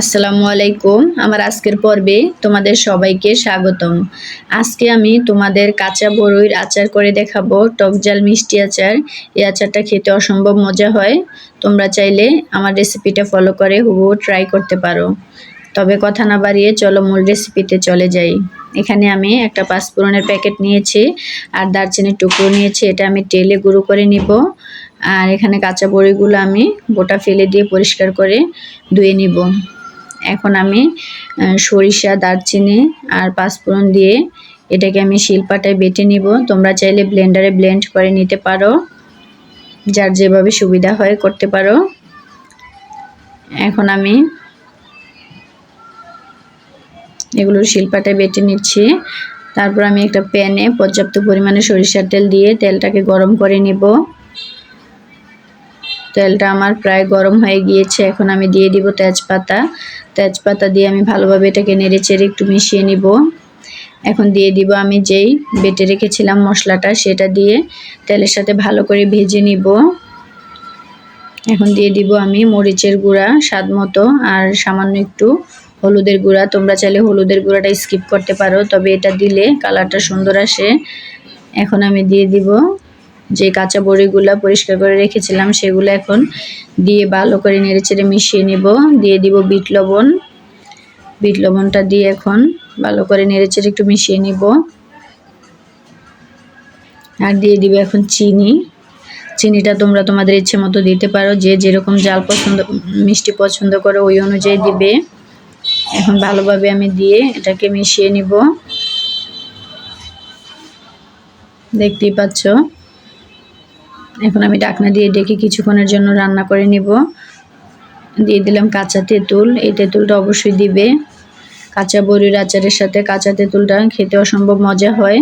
আসসালামু আলাইকুম। আমার আজকের পর্বে তোমাদের সবাইকে স্বাগতম। আজকে আমি তোমাদের কাঁচা বড়ইর আচার করে দেখাবো। টক জাল মিষ্টি আচার। এই আচারটা খেতে অসম্ভব মজা হয়। তোমরা চাইলে আমার রেসিপিটা ফলো করে হুবহু ট্রাই করতে পারো। তবে কথা না বাড়িয়ে চলো মূল রেসিপিতে চলে যাই। এখানে আমি একটা পাঁচফোড়নের প্যাকেট নিয়েছি আর দারচিনির টুকরো নিয়েছি। এটা আমি তেলে গুঁড়ো করে নিব। আর এখানে কাঁচা বড়িগুলো আমি গোটা ফেলে দিয়ে পরিষ্কার করে ধুয়ে নিব। এখন আমি সরিষা, দারচিনি আর পাঁচফোড়ন দিয়ে এটাকে আমি শিলপাটায় বেটে নিব। তোমরা চাইলে ব্লেন্ডারে ব্লেন্ড করে নিতে পারো। যার যেভাবে সুবিধা হয় করতে পারো। এখন আমি এগুলো শিলপাটায় বেটে নিচ্ছি। তারপর আমি একটা প্যানে পর্যাপ্ত পরিমাণে সরিষার তেল দিয়ে তেলটাকে গরম করে নিব। তেলটা আমার প্রায় গরম হয়ে গিয়েছে। এখন আমি দিয়ে দিব তেজপাতা। তেজপাতা দিয়ে আমি ভালোভাবে এটাকে নেড়ে চেড়ে একটু মিশিয়ে নিব। এখন দিয়ে দিব আমি যেই বেটে রেখেছিলাম মশলাটা, সেটা দিয়ে তেলের সাথে ভালো করে ভেজে নিব। এখন দিয়ে দিব আমি মরিচের গুঁড়া স্বাদ মতো, আর সামান্য একটু হলুদের গুঁড়া। তোমরা চাইলে হলুদের গুঁড়াটা স্কিপ করতে পারো, তবে এটা দিলে কালারটা সুন্দর আসে। এখন আমি দিয়ে দিব যে কাঁচা বড়িগুলো পরিষ্কার করে রেখেছিলাম, সেগুলো এখন দিয়ে ভালো করে নেড়ে নেড়েচেড়ে মিশিয়ে নেব। দিয়ে দিব বিট লবণ। বিট লবণটা দিয়ে এখন ভালো করে নেড়ে নেড়েচেড়ে একটু মিশিয়ে নিব। আর দিয়ে দিব এখন চিনি। চিনিটা তোমরা তোমাদের ইচ্ছে মতো দিতে পারো, যে যেরকম জাল পছন্দ, মিষ্টি পছন্দ করো ওই অনুযায়ী দিবে। এখন ভালোভাবে আমি দিয়ে এটাকে মিশিয়ে নিব। দেখতেই পাচ্ছ? এখন আমি ডাকনা দিয়ে ডেকে কিছুক্ষণের জন্য রান্না করে নিব। দিয়ে দিলাম কাঁচা তেঁতুল। এই তেঁতুলটা অবশ্যই দিবে। কাঁচা বড়ির আচারের সাথে কাঁচা তেঁতুলটা খেতে অসম্ভব মজা হয়।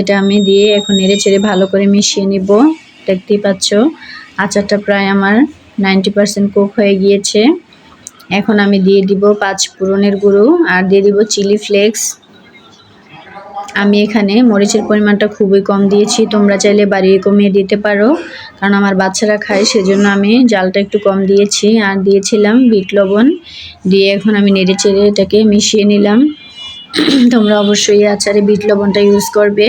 এটা আমি দিয়ে এখন নেড়ে ছেড়ে ভালো করে মিশিয়ে নিব। দেখতেই পাচ্ছ, আচারটা প্রায় আমার নাইনটি পারসেন্ট কুক হয়ে গিয়েছে। এখন আমি দিয়ে দিব পাঁচ পুরনের গুঁড়ো আর দিয়ে দিব চিলি ফ্লেক্স। আমি এখানে মরিচের পরিমাণটা খুবই কম দিয়েছি। তোমরা চাইলে বাড়িয়ে কমিয়ে দিতে পারো। কারণ আমার বাচ্চারা খায়, সেজন্য আমি জালটা একটু কম দিয়েছি। আর দিয়েছিলাম বিট লবণ। দিয়ে এখন আমি নেড়ে চেড়ে এটাকে মিশিয়ে নিলাম। তোমরা অবশ্যই আচারে বিট লবণটা ইউজ করবে।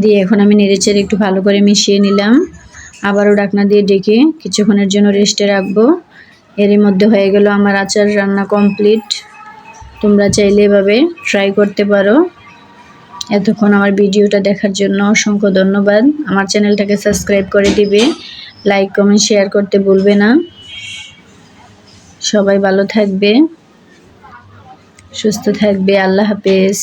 দিয়ে এখন আমি নেড়ে চেড়ে একটু ভালো করে মিশিয়ে নিলাম। আবারও ডাকনা দিয়ে ডেকে কিছুক্ষণের জন্য রেস্টে রাখব। এরই মধ্যে হয়ে গেল আমার আচার রান্না কমপ্লিট তোমরা চাইলে এভাবে ট্রাই করতে পারো। এতক্ষণ আমার ভিডিওটা দেখার জন্য অসংখ্য ধন্যবাদ। আমার চ্যানেলটাকে সাবস্ক্রাইব করে দিবে। লাইক কমেন্ট শেয়ার করতে ভুলবে না। সবাই ভালো থাকবে, সুস্থ থাকবে। আল্লাহ হাফেজ।